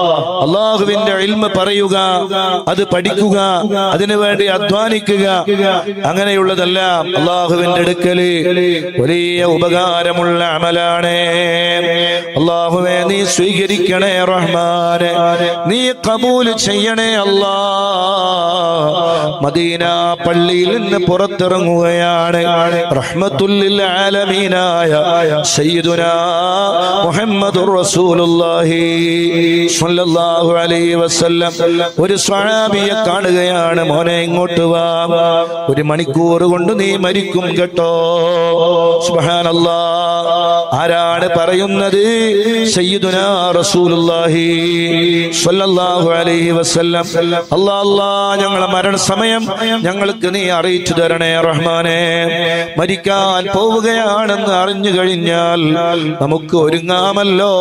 അള്ളാഹുവിന്റെ ഇൽമ പറയുക അത് പഠിക്കുക അതിനുവേണ്ടി അധ്വാനിക്കുക. അങ്ങനെയുള്ളതല്ല അള്ളാഹുവിന്റെ അടുക്കൽ വലിയ ഉപകാരമുള്ള അമലാണ്. അള്ളാഹുവെ നീ സ്വീകരിക്കണേ റഹ്മാനെ. നീ കബൂൽ ചെയ്യണേ അല്ലാ. മദീന പള്ളിയിൽ നിന്ന് പുറത്തിറങ്ങുകയാണ്. റഹ്മത്തുല്ലിൽ ആലമീനായ റസൂലുള്ളാഹി. സ്വല്ലല്ലാഹു അലൈഹി വസല്ലം ഒരു സ്വഹാബിയെ കാണുകയാണ്. മോനെ ഇങ്ങോട്ട് വാ. ഒരു മണിക്കൂർ കൊണ്ട് നീ മരിക്കും കേട്ടോ. സുബ്ഹാനല്ലാ. ആരാണ് പറയുന്നത്? സയ്യിദുനാ റസൂലുള്ളാഹി സ്വല്ലല്ലാഹു അലൈഹി വസല്ലം. അല്ലാ അല്ലാ ഞങ്ങളെ മരണ സമയം ഞങ്ങൾക്ക് നീ അറിയിച്ചു തരണേ റഹ്മാനെ. മരിക്കാൻ പോവുകയാണെന്ന് അറിഞ്ഞു കഴിഞ്ഞാൽ നമുക്ക് ഒരുങ്ങാമല്ലോ.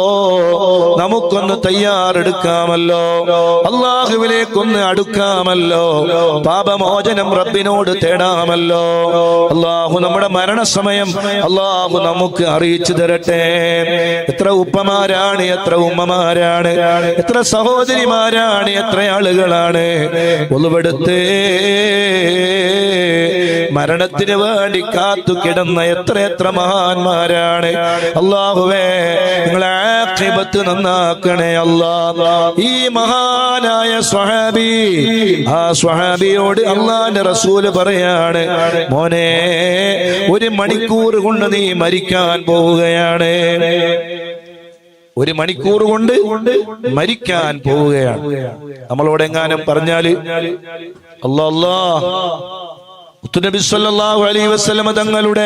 നമുക്കൊന്ന് തയ്യാറെടുക്കാമല്ലോ അള്ളാഹുവിലേക്കൊന്ന് അടുക്കാമല്ലോ. പാപമോചനം റബ്ബിനോട് തേടാമല്ലോ. അള്ളാഹു നമ്മുടെ മരണസമയം അള്ളാഹു നമുക്ക് അറിയിച്ചു തരട്ടെ. എത്ര ഉപ്പമാരാണ് എത്ര ഉമ്മമാരാണ് എത്ര സഹോദരിമാരാണ് എത്ര ആളുകളാണ്. ഒളിവെടുത്ത് മരണത്തിന് വേണ്ടി കാത്തു കിടന്ന എത്ര എത്ര മഹാന്മാരാണ്. അള്ളാഹുവേ നിങ്ങളെ നന്നാക്കണേ അല്ലാ. ഈ മഹാനായ സ്വഹാബി ആ സ്വഹാബിയോട് അള്ളാന്റെ റസൂൽ പറയാണ് മോനെ ഒരു മണിക്കൂർ കൊണ്ട് നീ മരിക്കാൻ പോവുകയാണ്. ഒരു മണിക്കൂർ കൊണ്ട് മരിക്കാൻ പോവുകയാണ്. നമ്മളോട് എങ്ങാനും പറഞ്ഞാൽ അല്ലാ അലൈഹി വസല്ലമ തങ്ങളുടെ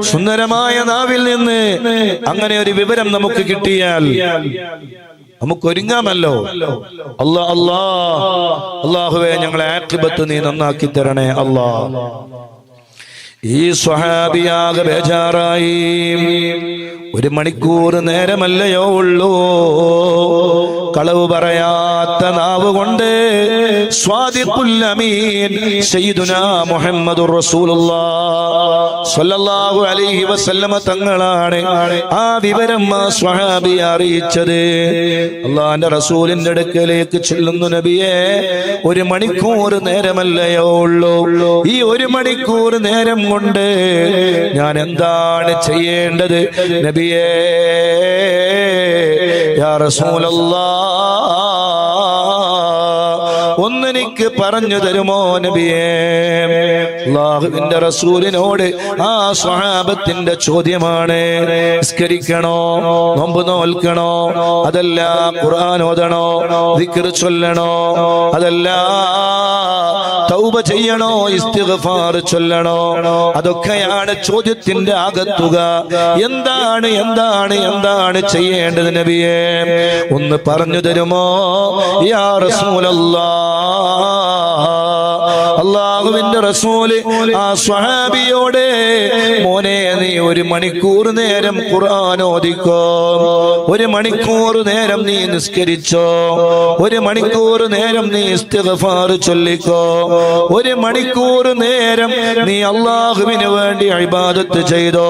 സുന്ദരമായ നാവിൽ നിന്ന് അങ്ങനെ ഒരു വിവരം നമുക്ക് കിട്ടിയാൽ നമുക്ക് ഒരുങ്ങാമല്ലോ അല്ലാ അല്ലാ അള്ളാഹുവെ ഞങ്ങളെ ആക്കിബത്ത് നീ നന്നാക്കി തരണേ അല്ലാ ഈ സ്വഹാബിയാകെ ബേജാറായി. ഒരു മണിക്കൂർ നേരമല്ലയോ ഉള്ളൂ. കളവ് പറയാത്ത നാവ് കൊണ്ട് റസൂലുള്ളാഹ് സ്വല്ലല്ലാഹു അലൈഹി വസല്ലമ തങ്ങളാണ് ആ വിവരം ആ സ്വഹാബി അറിയിച്ചത്. അള്ളാന്റെ റസൂലിന്റെ അടുക്കലേക്ക് ചെല്ലുന്നു നബിയെ ഒരു മണിക്കൂർ നേരമല്ലയോ ഉള്ളൂ. ഈ ഒരു മണിക്കൂർ നേരം കൊണ്ട് ഞാൻ എന്താണ് ചെയ്യേണ്ടത് നബിയേ? യാ റസൂലല്ലാ ഒന്നെനിക്ക് പറഞ്ഞു തരുമോ നബിയേ? അള്ളാഹുവിന്റെ റസൂലിനോട് ആ സ്വഹാബത്തിന്റെ ചോദ്യമാണ്. നിസ്കരിക്കണോ? നോമ്പ് നോൽക്കണോ? അതല്ല ഖുർആൻ ഓതണോ? ദിക്ർ ചൊല്ലണോ? അതല്ല തൗബ ചെയ്യണോ? ഇസ്തിഗ്ഫാർ ചൊല്ലണോ? അതൊക്കെയാണ് ചോദ്യത്തിന്റെ ആകത്തുക. എന്താണ് എന്താണ് എന്താണ് ചെയ്യേണ്ടത് നബിയേ? ഒന്ന് പറഞ്ഞു തരുമോ? യാ റസൂലല്ലാ Allah. അള്ളാഹുവിന്റെ റസൂൽ ആ സ്വഹാബിയോടെ മോനെ നീ ഒരു മണിക്കൂർ നേരം ഖുർആൻ ഓദിക്കോ ഒരു മണിക്കൂർ നേരം നീ നിസ്കരിച്ചോ. ഒരു മണിക്കൂർ നേരം നീ ഇസ്തിഗ്ഫാർ ചൊല്ലിക്കോ. ഒരു മണിക്കൂർ നേരം നീ അള്ളാഹുവിന് വേണ്ടി ഇബാദത്ത് ചെയ്തോ.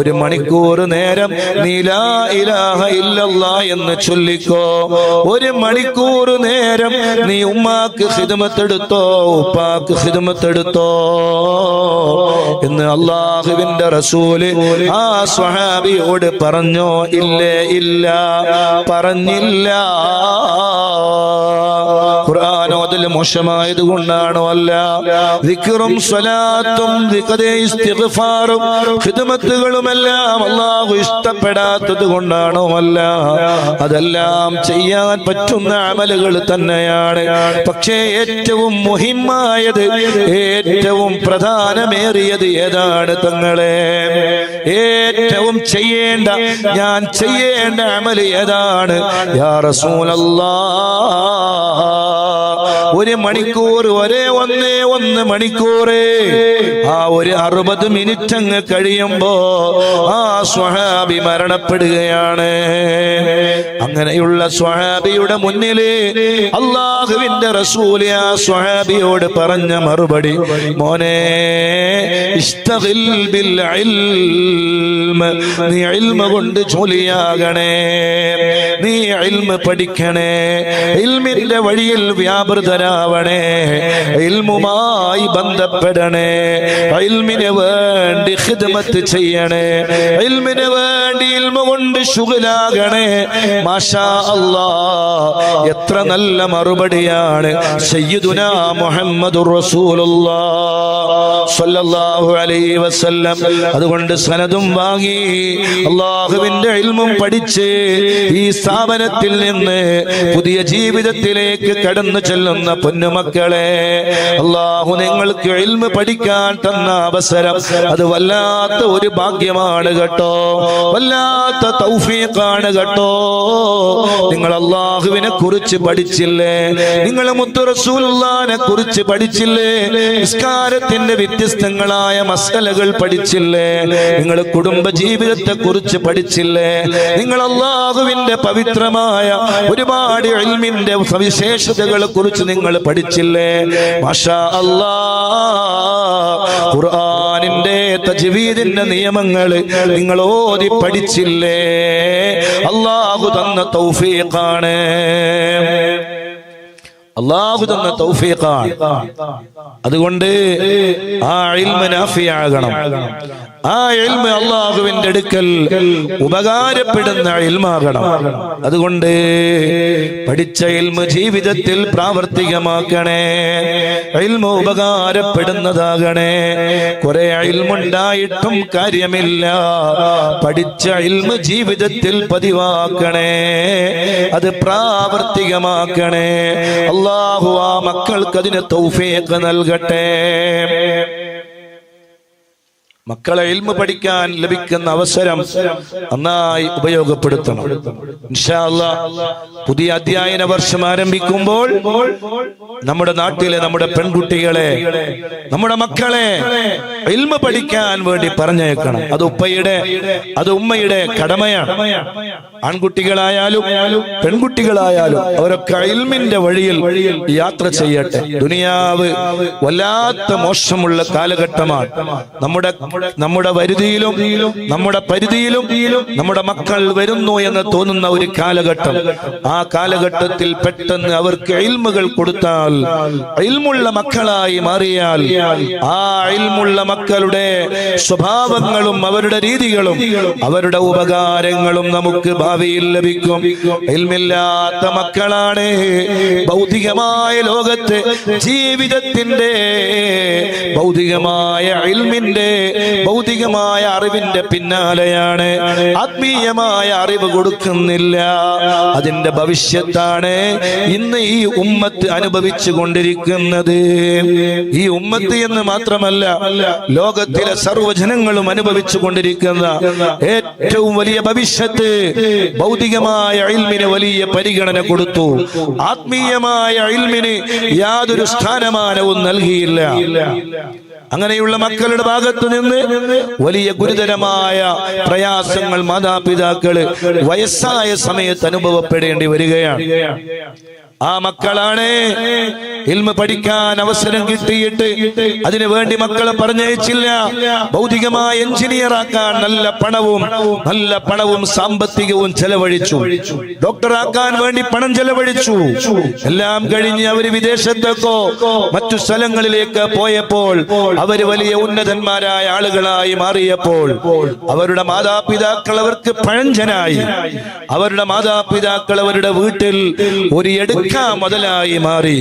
ഒരു മണിക്കൂർ നേരം നീ ലാ ഇലാഹ ഇല്ലല്ല എന്ന് ചൊല്ലിക്കോ. ഒരു മണിക്കൂർ നേരം നീ ഉമ്മാക്ക് ഹിദമത്തെടുത്തോ ഉപ്പാക്ക് ഹിദമത്തെടുത്തോ എന്ന് അള്ളാഹുവിന്റെ റസൂൽ ആ സ്വഹാബിയോട് പറഞ്ഞോ? ഇല്ലേ ഇല്ല. പറഞ്ഞില്ല. ഖുർആാനോതിൽ മോശമായത് കൊണ്ടാണോ അല്ല? ദിക്റും സ്വലാത്തും അള്ളാഹു ഇഷ്ടപ്പെടാത്തത് കൊണ്ടാണോ അല്ല? അതെല്ലാം ചെയ്യാൻ പറ്റുന്ന അമലുകൾ തന്നെയാണ്. പക്ഷേ ഏറ്റവും മുഹിമായത് ഏറ്റവും പ്രധാനമേറിയത് ഏതാണ് തങ്ങളെ? ഏറ്റവും ചെയ്യേണ്ട ഞാൻ ചെയ്യേണ്ട അമൽ ഏതാണ്? യാ റസൂലല്ലാ ഒരു മണിക്കൂർ ഒരേ ഒന്നേ ഒന്ന് മണിക്കൂറ്. ആ ഒരു അറുപത് മിനിറ്റ് അങ്ങ് കഴിയുമ്പോ ആ സ്വഹാബി മരണപ്പെടുകയാണ്. അങ്ങനെയുള്ള സ്വഹാബിയുടെ മുന്നിൽ അള്ളാഹുവിന്റെ റസൂൽ ആ സ്വഹാബിയോട് പറഞ്ഞ മറുപടി മോനെ ഇസ്തഗിൽ ബിൽ. നീ ഇൽമ കൊണ്ട് ജോലിയാകണേ. നീ പഠിക്കണേ. ഇൽമിന്റെ വഴിയിൽ വ്യാപൃതരാവണേ ഇൽമുമായി ബന്ധപ്പെടണേ. ഇൽമിന് വേണ്ടി ഖിദ്മത്ത് ചെയ്യണേ. ഇൽമിന് വേണ്ടി ഇൽമ കൊണ്ട് ശുഗലാകണേ മാഷാ അല്ലാ എത്ര നല്ല മറുപടിയാണ്. സയ്യിദുന മുഹമ്മദുർ റസൂലുള്ളാ സ്വല്ലല്ലാഹു അലൈഹി വസല്ലം. അതുകൊണ്ട് സനദും വാങ്ങി അല്ലാഹുവിന്റെ ഇൽമും പഠിച്ച് ഈ സ്ഥാപനത്തിൽ നിന്ന് പുതിയ ജീവിതത്തിലേക്ക് കടന്നു ചെല്ലുന്ന പൊന്നുമക്കളെ അള്ളാഹു നിങ്ങൾക്ക് ഇൽമ പഠിക്കാൻ തന്ന അവസരം അത് വല്ലാത്ത ഒരു ഭാഗ്യമാണ് കേട്ടോ. വല്ലാത്ത തൗഫീഖാണ് കേട്ടോ. നിങ്ങൾ അള്ളാഹുവിനെ കുറിച്ച് പഠിച്ചില്ലേ? നിങ്ങൾ മുത്തുറസൂലിനെ കുറിച്ച് പഠിച്ചില്ലേ? നിസ്കാരത്തിന്റെ വ്യത്യസ്തങ്ങളായ മസലകൾ പഠിച്ചില്ലേ? നിങ്ങൾ കുടുംബ ജീവിതത്തെ കുറിച്ച് പഠിച്ചില്ലേ? നിങ്ങൾ അള്ളാഹുവിന്റെ പവിത്രമായ ഒരുപാട് എൽമിന്റെ സവിശേഷതകളെ കുറിച്ച് നിങ്ങൾ പഠിച്ചില്ലേ? മാഷാ അല്ലാ ഖുർആനിന്റെ തജ്വീദിന്റെ നിയമങ്ങൾ നിങ്ങൾ ഓതി പഠിച്ചില്ലേ? അള്ളാഹു തന്ന തൗഫീഖാണ്. അള്ളാഹു തന്ന തൗഫീഖാണ്. അതുകൊണ്ട് ആ ഇൽമ നാഫിയാകണം. ആ എൽമ അള്ളാഹുവിന്റെ അടുക്കൽ ഉപകാരപ്പെടുന്ന എൽമാകണം. അതുകൊണ്ട് പഠിച്ച എൽമ ജീവിതത്തിൽ പ്രാവർത്തികമാക്കണേ. എൽമ ഉപകാരപ്പെടുന്നതാകണേ. കുറെ എൽമുണ്ടായിട്ടും കാര്യമില്ല. പഠിച്ച എൽമ ജീവിതത്തിൽ പതിവാക്കണേ. അത് പ്രാവർത്തികമാക്കണേ. അള്ളാഹു ആ മക്കൾക്ക് അതിന് തൗഫീഖ് നൽകട്ടെ. മക്കളെ ഇൽമ പഠിക്കാൻ ലഭിക്കുന്ന അവസരം നന്നായി ഉപയോഗപ്പെടുത്തണം. പുതിയ അധ്യയന വർഷം ആരംഭിക്കുമ്പോൾ നമ്മുടെ നാട്ടിലെ നമ്മുടെ പെൺകുട്ടികളെ നമ്മുടെ മക്കളെ ഇൽമ പഠിക്കാൻ വേണ്ടി പറഞ്ഞേക്കണം അത് ഉപ്പയുടെ അത് ഉമ്മയുടെ കടമയാണ്. ആൺകുട്ടികളായാലും പെൺകുട്ടികളായാലും അവരൊക്കെ ഇൽമിന്റെ വഴിയിൽ യാത്ര ചെയ്യട്ടെ. ദുനിയാവ് വല്ലാത്ത മോശമുള്ള കാലഘട്ടമാണ്. നമ്മുടെ നമ്മുടെ വരുതിയിലും നമ്മുടെ പരിധിയിലും നമ്മുടെ മക്കൾ വരുന്നു എന്ന് തോന്നുന്ന ഒരു കാലഘട്ടം. ആ കാലഘട്ടത്തിൽ പെട്ടെന്ന് അവർക്ക് ഇൽമുകൾ കൊടുത്താൽ ഇൽമുള്ള മക്കളായി മാറിയാൽ ആ ഇൽമുള്ള മക്കളുടെ സ്വഭാവങ്ങളും അവരുടെ രീതികളും അവരുടെ ഉപകാരങ്ങളും നമുക്ക് ഭാവിയിൽ ലഭിക്കും. ഇൽമില്ലാത്ത മക്കളാണ് ഭൗതികമായ ലോകത്ത് ജീവിതത്തിന്റെ ഭൗതികമായ ഇൽമിന്റെ ഭൗതികമായ അറിവിന്റെ പിന്നാലെയാണ്. ആത്മീയമായ അറിവ് കൊടുക്കുന്നില്ല. അതിന്റെ ഭവിഷ്യത്താണ് ഇന്ന് ഈ ഉമ്മത്ത് അനുഭവിച്ചു കൊണ്ടിരിക്കുന്നത്. ഈ ഉമ്മത്ത് എന്ന് മാത്രമല്ല ലോകത്തിലെ സർവജനങ്ങളും അനുഭവിച്ചു കൊണ്ടിരിക്കുന്ന ഏറ്റവും വലിയ ഭവിഷ്യത്ത് ഭൗതികമായ ഇൽമിന് വലിയ പരിഗണന കൊടുത്തു. ആത്മീയമായ ഇൽമിന് യാതൊരു സ്ഥാനമാനവും നൽകിയില്ല. അങ്ങനെയുള്ള മക്കളുടെ ഭാഗത്ത് നിന്ന് വലിയ ഗുരുതരമായ പ്രയാസങ്ങൾ മാതാപിതാക്കൾ വയസ്സായ സമയത്ത് അനുഭവപ്പെടേണ്ടി വരികയാണ്. ആ മക്കളാണ് ഇൽമ പഠിക്കാൻ അവസരം കിട്ടിയിട്ട് അതിനു വേണ്ടി മക്കളെ പറഞ്ഞയച്ചില്ല. ഭൗതികമായ എഞ്ചിനീയർ ആക്കാൻ നല്ല പണവും നല്ല പണവും സാമ്പത്തികവും ചെലവഴിച്ചു. ഡോക്ടറാക്കാൻ വേണ്ടി പണം ചെലവഴിച്ചു. എല്ലാം കഴിഞ്ഞ് അവർ വിദേശത്തേക്കോ മറ്റു സ്ഥലങ്ങളിലേക്ക് പോയപ്പോൾ അവർ വലിയ ഉന്നതന്മാരായ ആളുകളായി മാറിയപ്പോൾ അവരുടെ മാതാപിതാക്കൾ അവർക്ക് പഴഞ്ചനായി. അവരുടെ മാതാപിതാക്കൾ അവരുടെ വീട്ടിൽ ഒരു എടുക്ക മുതലായി മാറി.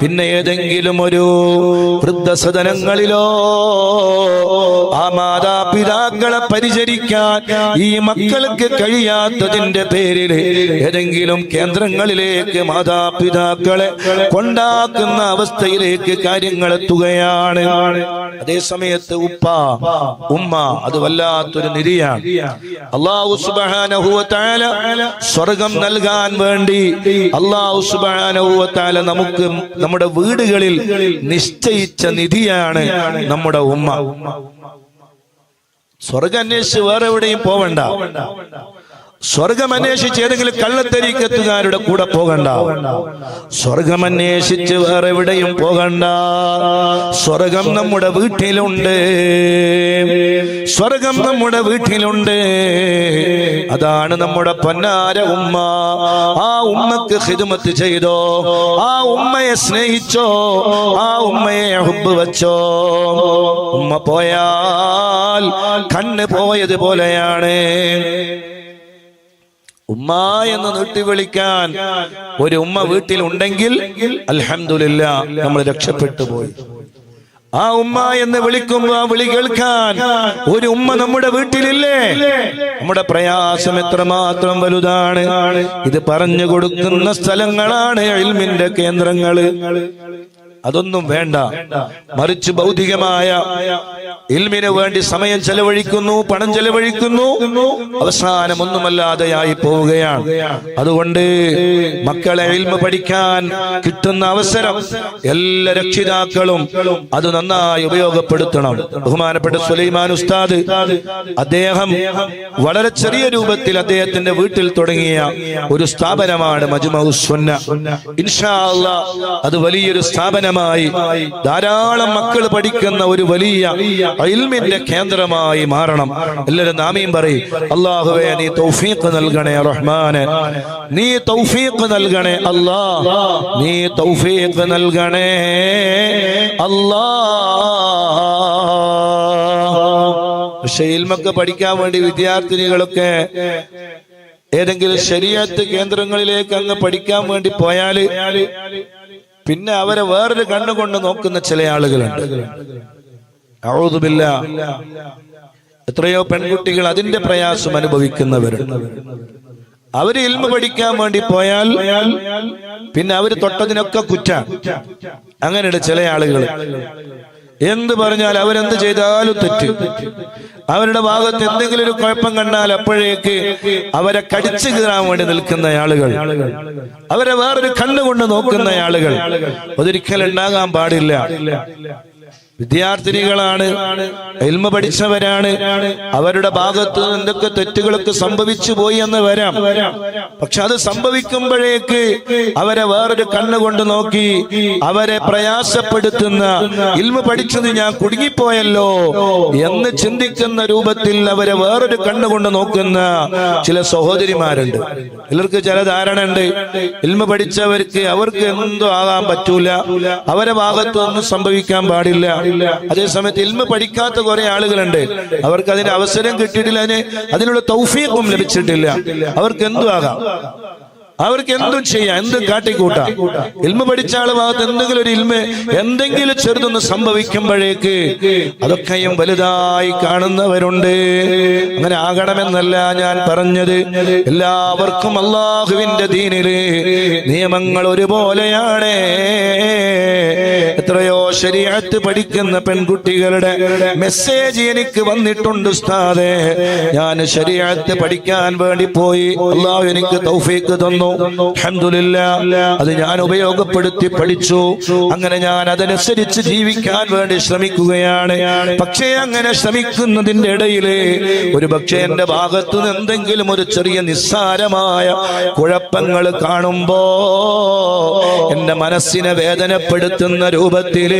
പിന്നെ ഏതെങ്കിലും ഒരു വൃദ്ധസദനങ്ങളിലോ ആ മാതാപിതാക്കളെ പരിചരിക്കാൻ ഈ മക്കൾക്ക് കഴിയാത്തതിന്റെ പേരിൽ ഏതെങ്കിലും കേന്ദ്രങ്ങളിലേക്ക് മാതാപിതാക്കളെ കൊണ്ടാക്കുന്ന അവസ്ഥയിലേക്ക് കാര്യങ്ങൾ എത്തുകയാണ് അതേ സമയത്ത് ഉപ്പ ഉമ്മ അത് വല്ലാത്തൊരു നിരിയാണ് അള്ളാഹു സ്വർഗം നൽകാൻ വേണ്ടി അള്ളാഹു തആല നമുക്ക് നമ്മുടെ വീടുകളിൽ നിശ്ചയിച്ച നിധിയാണ് നമ്മുടെ ഉമ്മ. സ്വർഗം അന്വേഷിച്ച് വേറെ എവിടെയും പോവണ്ട. സ്വർഗം അന്വേഷിച്ച് ഏതെങ്കിലും കള്ളത്തരിക്കത്തുകാരുടെ കൂടെ പോകണ്ട. സ്വർഗമന്വേഷിച്ച് വേറെ എവിടെയും പോകണ്ട. സ്വർഗം നമ്മുടെ വീട്ടിലുണ്ട്. സ്വർഗം നമ്മുടെ വീട്ടിലുണ്ട്. അതാണ് നമ്മുടെ പൊന്നാര ഉമ്മ. ആ ഉമ്മക്ക് ഹിതുമത്ത് ചെയ്തോ. ആ ഉമ്മയെ സ്നേഹിച്ചോ. ആ ഉമ്മയെ ഹുബ് വച്ചോ. ഉമ്മ പോയാൽ കണ്ണ് പോയതുപോലെയാണ്. ഉമ്മ എന്ന് നീട്ടി വിളിക്കാൻ ഒരു ഉമ്മ വീട്ടിൽ ഉണ്ടെങ്കിൽ അലഹമില്ല നമ്മൾ രക്ഷപ്പെട്ടു പോയി. ആ ഉമ്മ എന്ന് വിളിക്കുമ്പോ ആ വിളി കേൾക്കാൻ ഒരു ഉമ്മ നമ്മുടെ വീട്ടിലില്ലേ? നമ്മുടെ പ്രയാസം എത്രമാത്രം വലുതാണ്? ഇത് പറഞ്ഞു കൊടുക്കുന്ന സ്ഥലങ്ങളാണ് ഇൽമിന്റെ കേന്ദ്രങ്ങൾ. അതൊന്നും വേണ്ട. മറിച്ച് ഭൗതികമായ ഇൽമിന് വേണ്ടി സമയം ചെലവഴിക്കുന്നു പണം ചെലവഴിക്കുന്നു അവസാനം ഒന്നുമല്ലാതെയായി പോവുകയാണ്. അതുകൊണ്ട് മക്കളെ ഇൽമ പഠിക്കാൻ കിട്ടുന്ന അവസരം എല്ലാ രക്ഷിതാക്കളും അത് നന്നായി ഉപയോഗപ്പെടുത്തണം. ബഹുമാനപ്പെട്ട സുലൈമാൻ ഉസ്താദ് അദ്ദേഹം വളരെ ചെറിയ രൂപത്തിൽ അദ്ദേഹത്തിന്റെ വീട്ടിൽ തുടങ്ങിയ ഒരു സ്ഥാപനമാണ് മജുമൗസ്വന്ന ഇൻഷാ അത് വലിയൊരു സ്ഥാപനമായി ധാരാളം മക്കൾ പഠിക്കുന്ന ഒരു വലിയ ഇൽമിന്റെ കേന്ദ്രമായി മാറണം. എല്ലാവരും നാമിയും പറയും. അള്ളാഹുവേ നീ തൗഫീഖ് നൽകണേ റഹ്മാന്. നീ തൗഫീഖ് നൽകണേ അല്ലാ. നീ തൗഫീഖ് നൽകണേ അല്ലാ. പക്ഷെ ഇൽമൊക്കെ പഠിക്കാൻ വേണ്ടി വിദ്യാർത്ഥിനികളൊക്കെ ഏതെങ്കിലും ശരീരത്ത് കേന്ദ്രങ്ങളിലേക്ക് അങ്ങ് പഠിക്കാൻ വേണ്ടി പോയാൽ പിന്നെ അവരെ വേറൊരു കണ്ണുകൊണ്ട് നോക്കുന്ന ചില ആളുകളുണ്ട്. എത്രയോ പെൺകുട്ടികൾ അതിന്റെ പ്രയാസം അനുഭവിക്കുന്നവരുണ്ട് അവർ ഇൽമ പഠിക്കാൻ വേണ്ടി പോയാൽ പിന്നെ അവർ തൊട്ടതിനൊക്കെ കുറ്റ അങ്ങനെയുണ്ട് ചില ആളുകൾ എന്ത് പറഞ്ഞാൽ അവരെന്ത് ചെയ്താലും തെറ്റ്. അവരുടെ ഭാഗത്ത് എന്തെങ്കിലും ഒരു കുഴപ്പം കണ്ടാൽ അപ്പോഴേക്ക് അവരെ കടിച്ചു കീറാൻ വേണ്ടി നിൽക്കുന്ന ആളുകൾ. അവരെ വേറൊരു കണ്ണുകൊണ്ട് നോക്കുന്ന ആളുകൾ. അതൊരിക്കലും ഉണ്ടാകാൻ പാടില്ല. വിദ്യാർത്ഥിനികളാണ് എൽമ പഠിച്ചവരാണ്. അവരുടെ ഭാഗത്ത് എന്തൊക്കെ തെറ്റുകളൊക്കെ സംഭവിച്ചു പോയി എന്ന് വരാം. പക്ഷെ അത് സംഭവിക്കുമ്പോഴേക്ക് അവരെ വേറൊരു കണ്ണുകൊണ്ട് നോക്കി അവരെ പ്രയാസപ്പെടുത്തുന്ന ഇൽമ പഠിച്ചത് ഞാൻ കുടുങ്ങിപ്പോയല്ലോ എന്ന് ചിന്തിക്കുന്ന രൂപത്തിൽ അവരെ വേറൊരു കണ്ണുകൊണ്ട് നോക്കുന്ന ചില സഹോദരിമാരുണ്ട്. ചിലർക്ക് ചില ധാരണ ഉണ്ട് ഇൽമ പഠിച്ചവർക്ക് അവർക്ക് എന്തോ ആകാൻ പറ്റൂല. അവരെ ഭാഗത്തൊന്നും സംഭവിക്കാൻ പാടില്ല. അതേസമയത്ത് ഇൽമ പഠിക്കാത്ത കുറെ ആളുകളുണ്ട്. അവർക്ക് അതിന് അവസരം കിട്ടിയിട്ടില്ല. അതിന് അതിനുള്ള തൗഫീഖും ലഭിച്ചിട്ടില്ല. അവർക്ക് എന്തു ആകാം അവർക്ക് എന്തും ചെയ്യാം എന്തും കാട്ടിക്കൂട്ടാം. ഇൽമ പഠിച്ച ആൾ ഭാഗത്ത് എന്തെങ്കിലും ഒരു ഇൽമ എന്തെങ്കിലും ചെറുതൊന്ന് സംഭവിക്കുമ്പോഴേക്ക് അതൊക്കെയും വലുതായി കാണുന്നവരുണ്ട്. അങ്ങനെ ആകണമെന്നല്ല ഞാൻ പറഞ്ഞത്. എല്ലാവർക്കും അള്ളാഹുവിന്റെ ദീനിൽ നിയമങ്ങൾ ഒരുപോലെയാണ്. എത്രയോ ശരീരത്ത് പഠിക്കുന്ന പെൺകുട്ടികളുടെ മെസ്സേജ് എനിക്ക് വന്നിട്ടുണ്ട് ഉസ്താദേ. ഞാൻ ശരീരത്ത് പഠിക്കാൻ വേണ്ടി പോയി. അള്ളാഹു എനിക്ക് തൗഫീക്ക് തന്നു. അൽഹംദുലില്ലാ അത് ഞാൻ ഉപയോഗപ്പെടുത്തി പഠിച്ചു. അങ്ങനെ ഞാൻ അതനുസരിച്ച് ജീവിക്കാൻ വേണ്ടി ശ്രമിക്കുകയാണ്. പക്ഷേ അങ്ങനെ ശ്രമിക്കുന്നതിന്റെ ഇടയിൽ ഒരു പക്ഷേ എന്റെ ഭാഗത്തു നിന്ന് എന്തെങ്കിലും ഒരു ചെറിയ നിസ്സാരമായ കുഴപ്പങ്ങൾ കാണുമ്പോ എന്റെ മനസ്സിനെ വേദനപ്പെടുത്തുന്ന രൂപത്തിൽ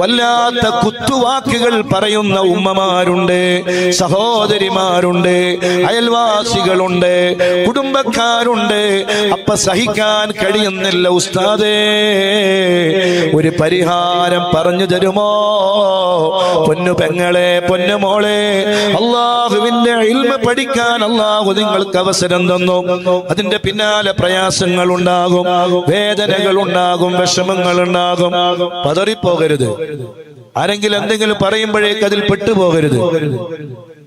വല്ലാത്ത കുത്തുവാക്കുകൾ പറയുന്ന ഉമ്മമാരുണ്ട് സഹോദരിമാരുണ്ട് അയൽവാസികളുണ്ട് കുടുംബക്കാരുണ്ട് അപ്പ സഹിക്കാൻ കഴിയുന്നില്ല ഉസ്താദേ. ഒരു പരിഹാരം പറഞ്ഞു തരുമോ? പൊന്നു പെങ്ങളെ പൊന്നു മോളെ അള്ളാഹുവിന്റെ ഇൽമ പഠിക്കാൻ അള്ളാഹു നിങ്ങൾക്ക് അവസരം തന്നു. അതിന്റെ പിന്നാലെ പ്രയാസങ്ങൾ ഉണ്ടാകും വേദനകൾ ഉണ്ടാകും വിഷമങ്ങൾ ഉണ്ടാകും പതറിപ്പോകരുത്. ആരെങ്കിലും എന്തെങ്കിലും പറയുമ്പോഴേക്ക് അതിൽ പെട്ടുപോകരുത്.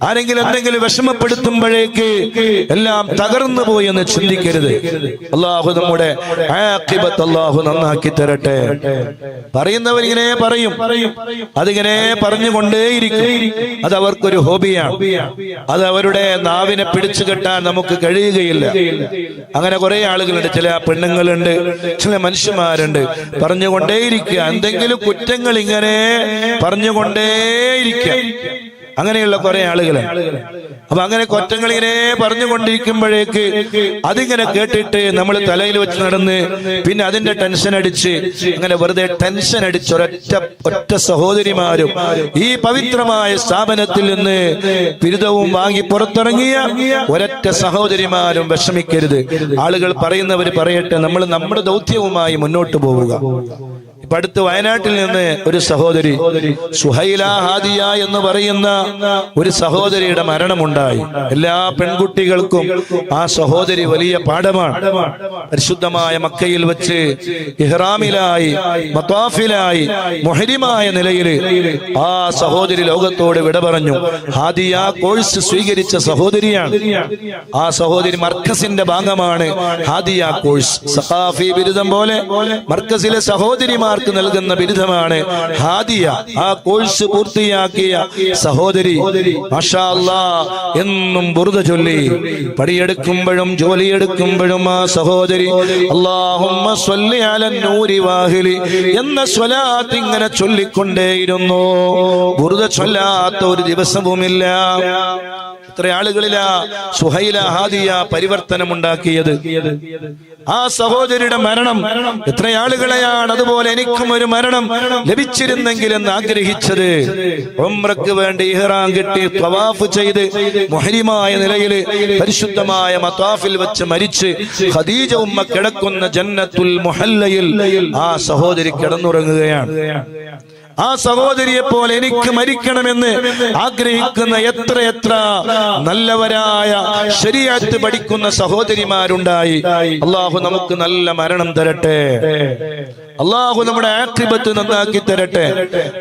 ആരെങ്കിലും എന്തെങ്കിലും വിഷമപ്പെടുത്തുമ്പോഴേക്ക് എല്ലാം തകർന്നു പോയി എന്ന് ചിന്തിക്കരുത്. അള്ളാഹു നമ്മുടെ അള്ളാഹു നന്നാക്കി തരട്ടെ. പറയുന്നവർ ഇങ്ങനെ പറയും. അതിങ്ങനെ പറഞ്ഞുകൊണ്ടേയിരിക്കും. അത് അവർക്കൊരു ഹോബിയാണ്. അത് അവരുടെ നാവിനെ പിടിച്ചു കെട്ടാൻ നമുക്ക് കഴിയുകയില്ല. അങ്ങനെ കുറെ ആളുകളുണ്ട്. ചില പെണ്ണുങ്ങളുണ്ട് ചില മനുഷ്യന്മാരുണ്ട്. പറഞ്ഞുകൊണ്ടേയിരിക്കുക. എന്തെങ്കിലും കുറ്റങ്ങൾ ഇങ്ങനെ പറഞ്ഞുകൊണ്ടേയിരിക്കുക. അങ്ങനെയുള്ള കുറെ ആളുകൾ അപ്പൊ അങ്ങനെ കൊറ്റങ്ങൾ ഇങ്ങനെ പറഞ്ഞുകൊണ്ടിരിക്കുമ്പോഴേക്ക് അതിങ്ങനെ കേട്ടിട്ട് നമ്മൾ തലയിൽ വെച്ച് നടന്ന് പിന്നെ അതിന്റെ ടെൻഷൻ അടിച്ച് അങ്ങനെ വെറുതെ ടെൻഷൻ അടിച്ച് ഒരൊറ്റ ഒറ്റ സഹോദരിമാരും ഈ പവിത്രമായ സ്ഥാപനത്തിൽ നിന്ന് ബിരുദവും വാങ്ങി പുറത്തിറങ്ങിയ ഒരൊറ്റ സഹോദരിമാരും വിഷമിക്കരുത്. ആളുകൾ പറയുന്നവര് പറയട്ടെ നമ്മൾ നമ്മുടെ ദൗത്യവുമായി മുന്നോട്ട് പോവുക. ഇപ്പൊ അടുത്ത് വയനാട്ടിൽ നിന്ന് ഒരു സഹോദരി സുഹൈല ഹാദിയ എന്ന് പറയുന്ന ഒരു സഹോദരിയുടെ മരണമുണ്ടായി. എല്ലാ പെൺകുട്ടികൾക്കും ആ സഹോദരി വലിയ പാഠമാണ്. പരിശുദ്ധമായ മക്കയിൽ വെച്ച് ഇഹ്റാമിലായി മത്താഫിലായി മൊഹരിമായ നിലയിൽ ആ സഹോദരി ലോകത്തോട് വിട പറഞ്ഞു ഹാദിയ കോഴ്സ് സ്വീകരിച്ച സഹോദരിയാണ്. ആ സഹോദരി മർക്കസിന്റെ ഭാഗമാണ് ഹാദിയ കോഴ്സ്. സഖാഫി ബിരുദം പോലെ മർക്കസിലെ സഹോദരിമാർക്ക് നൽകുന്ന ബിരുദമാണ് ഹാദിയ. ആ കോഴ്സ് പൂർത്തിയാക്കിയ സഹോദരി എന്നും ബുറുത ചൊല്ലി. പടിയെടുക്കുമ്പോഴും ജോലിയെടുക്കുമ്പോഴും ആ സഹോദരി അലൻ നൂരി വാഹിലി എന്ന സ്വലാത്ത് ഇങ്ങനെ ചൊല്ലിക്കൊണ്ടേയിരുന്നു. ബുറുത ചൊല്ലാത്ത ഒരു ദിവസവുമില്ല. ഇത്ര ആളുകളിലാ സുഹൈല ഹാദിയ പരിവർത്തനം പരിവർത്തനമുണ്ടാക്കിയത്. ആ സഹോദരിയുടെ മരണം എത്ര ആളുകളെയാണ് അതുപോലെ എനിക്കും ഒരു മരണം ലഭിച്ചിരുന്നെങ്കിൽ എന്ന് ആഗ്രഹിച്ചത്. ഒമ്രക്ക് വേണ്ടി ഇഹ്റാം കെട്ടി തവാഫ് ചെയ്ത് മുഹരിമായ നിലയിൽ പരിശുദ്ധമായ മത്താഫിൽ വെച്ച് മരിച്ച് ഖദീജ ഉമ്മ കിടക്കുന്ന ജന്നത്തുൽ മുഹല്ലയിൽ ആ സഹോദരി കിടന്നുറങ്ങുകയാണ്. ആ സഹോദരിയെ പോലെ എനിക്ക് മരിക്കണമെന്ന് ആഗ്രഹിക്കുന്ന എത്ര എത്ര നല്ലവരായ ശരിയാത്ത് പഠിക്കുന്ന സഹോദരിമാരുണ്ടായി. അള്ളാഹു നമുക്ക് നല്ല മരണം തരട്ടെ. അള്ളാഹു നമ്മുടെ ആക്രിപത്ത് നന്നാക്കി തരട്ടെ.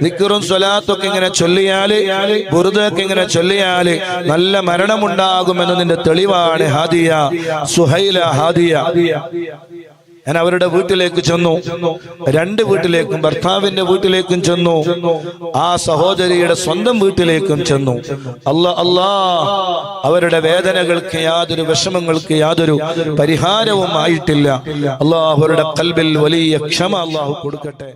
നിക്കറും സ്വലാത്തൊക്കെ ഇങ്ങനെ ചൊല്ലിയാൽ ബുറുദൊക്കെ ഇങ്ങനെ ചൊല്ലിയാൽ നല്ല മരണമുണ്ടാകുമെന്നതിന്റെ തെളിവാണ് ഹാദിയ സുഹൈല ഹാദിയ. ഞാൻ അവരുടെ വീട്ടിലേക്ക് ചെന്നു. രണ്ട് വീട്ടിലേക്കും ഭർത്താവിന്റെ വീട്ടിലേക്കും ചെന്നു. ആ സഹോദരിയുടെ സ്വന്തം വീട്ടിലേക്കും ചെന്നു. അല്ല അല്ലാ അവരുടെ വേദനകൾക്ക് യാതൊരു വിഷമങ്ങൾക്ക് യാതൊരു പരിഹാരവും ആയിട്ടില്ല അള്ളാഹ് അവരുടെ കൽബിൽ വലിയ ക്ഷമ അള്ളാഹു കൊടുക്കട്ടെ.